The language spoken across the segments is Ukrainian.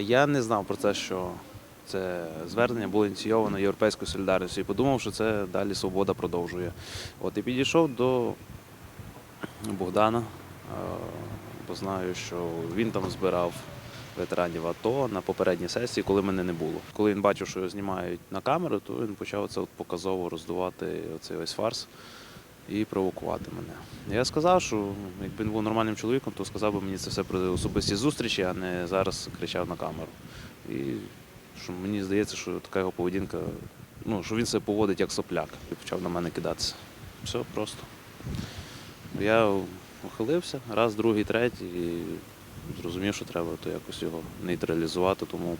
Я не знав про те, що це звернення було ініційовано Європейською солідарністю і подумав, що це далі свобода продовжує. От і підійшов до Богдана, бо знаю, що він там збирав ветеранів АТО на попередній сесії, коли мене не було. Коли він бачив, що його знімають на камеру, то він почав це от показово роздувати оцей весь фарс і провокувати мене. Я сказав, що якби він був нормальним чоловіком, то сказав би мені це все при особистій зустрічі, а не зараз кричав на камеру. І що мені здається, що така його поведінка, ну, що він себе поводить як сопляк і почав на мене кидатися. Все просто. Я ухилився раз, другий, третій і зрозумів, що треба то якось його нейтралізувати, тому е,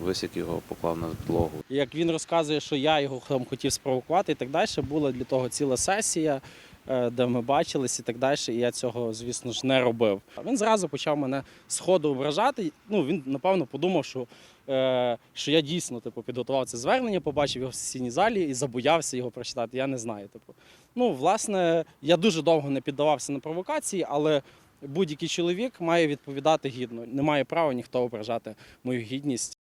висік його поклав на підлогу. Як він розказує, що я його там хотів спровокувати і так далі, була для того ціла сесія, е, де ми бачились і так далі. І я цього, звісно ж, не робив. Він зразу почав мене сходу ображати. Ну, він, напевно, подумав, що, е, що я дійсно типу, підготував це звернення, побачив його в сесійній залі і забоявся його прочитати. Я не знаю. Типу. Ну, власне, я дуже довго не піддавався на провокації, але будь-який чоловік має відповідати гідно. Не має права ніхто ображати мою гідність.